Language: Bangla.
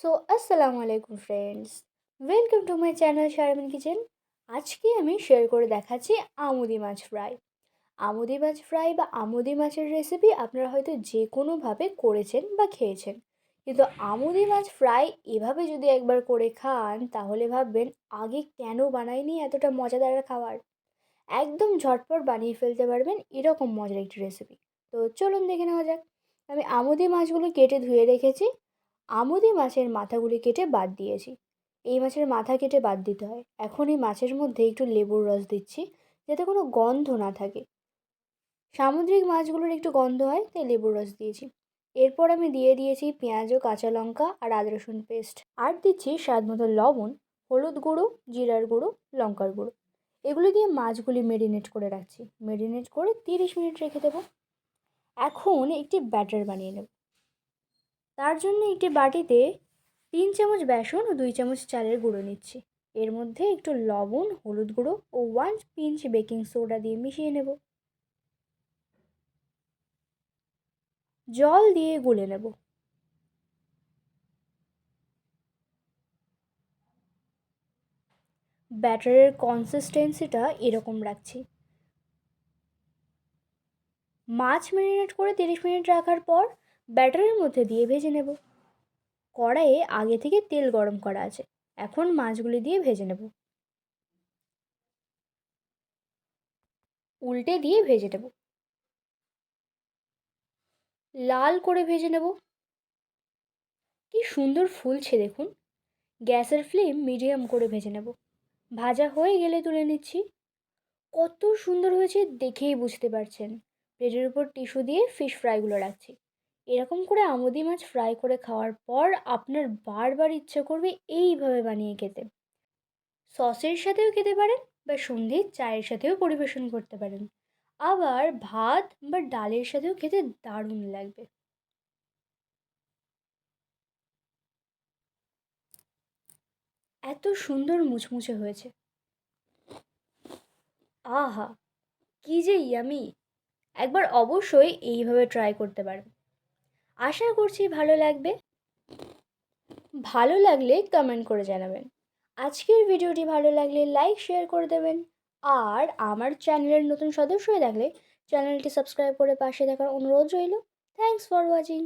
সো আসসালামু আলাইকুম friends welcome to my channel Sharmin kitchen আজকে আমি শেয়ার করে দেখাচ্ছি আমুদি মাছ ফ্রাই আমুদি মাছ ফ্রাই বা আমুদি মাছের রেসিপি আপনারা হয়তো যে কোনোভাবে করেছেন বা খেয়েছেন। কিন্তু আমুদি মাছ ফ্রাই এভাবে যদি একবার করে খান, তাহলে ভাববেন আগে কেন বানাইনি এতটা মজাদার খাবার? একদম ঝটপট বানিয়ে ফেলতে পারবেন এরকম মজার একটি রেসিপি তো চলুন দেখে নেওয়া যাক। আমি আমুদি মাছগুলো কেটে ধুয়ে রেখেছি। আমুদি মাছের মাথাগুলি কেটে বাদ দিয়েছি। এই মাছের মাথা কেটে বাদ দিতে হয়। এখন এই মাছের মধ্যে একটু লেবুর রস দিচ্ছি, যাতে কোনো গন্ধ না থাকে। সামুদ্রিক মাছগুলোর একটু গন্ধ হয়, তাই লেবুর রস দিয়েছি। এরপর আমি দিয়ে দিয়েছি পেঁয়াজ ও কাঁচা লঙ্কা আর আদা রসুন পেস্ট। আর দিচ্ছি স্বাদ মতো লবণ, হলুদ গুঁড়ো, জিরার গুঁড়ো, লঙ্কার গুঁড়ো। এগুলো দিয়ে মাছগুলি মেরিনেট করে রাখছি। মেরিনেট করে তিরিশ মিনিট রেখে দেবো। এখন একটি ব্যাটার বানিয়ে নেব। তার জন্য একটি বাটিতে তিন চামচ বেসন ও দুই চামচ চালের গুঁড়ো নিচ্ছি। এর মধ্যে একটু লবণ, হলুদ গুঁড়ো ও ওয়ান পিঞ্চ বেকিং সোডা দিয়ে মিশিয়ে নেব। জল দিয়ে গুলে নেব। ব্যাটারের কনসিস্টেন্সিটা এরকম রাখছি। মাছ ম্যারিনেট করে তিরিশ মিনিট রাখার পর ব্যাটারের মধ্যে দিয়ে ভেজে নেব। কড়াইয়ে আগে থেকে তেল গরম করা আছে। এখন মাছগুলি দিয়ে ভেজে নেব। উল্টে দিয়ে ভেজে নেব। লাল করে ভেজে নেব। কি সুন্দর ফুলছে দেখুন। গ্যাসের ফ্লেম মিডিয়াম করে ভেজে নেব। ভাজা হয়ে গেলে তুলে নিচ্ছি। কত সুন্দর হয়েছে দেখেই বুঝতে পারছেন। প্লেটের উপর টিস্যু দিয়ে ফিশ ফ্রাইগুলো রাখছি। এরকম করে আমুদি মাছ ফ্রাই করে খাওয়ার পর আপনার বারবার ইচ্ছে করবে এইভাবে বানিয়ে খেতে। সসের সাথেও খেতে পারেন বা সন্ধ্যে চায়ের সাথেও পরিবেশন করতে পারেন। আবার ভাত বা ডালের সাথেও খেতে দারুণ লাগবে। এত সুন্দর মুচমুচে হয়েছে। আহা, কি যে ইয়ামি একবার অবশ্যই এইভাবে ট্রাই করতে পারবেন আশা করছি ভালো লাগবে। ভালো লাগলে কমেন্ট করে জানাবেন। আজকের ভিডিওটি ভালো লাগলে লাইক শেয়ার করে দেবেন। আর আমার চ্যানেলের নতুন সদস্য হয়ে থাকলে চ্যানেলটি সাবস্ক্রাইব করে পাশে থাকার অনুরোধ রইল। Thanks for watching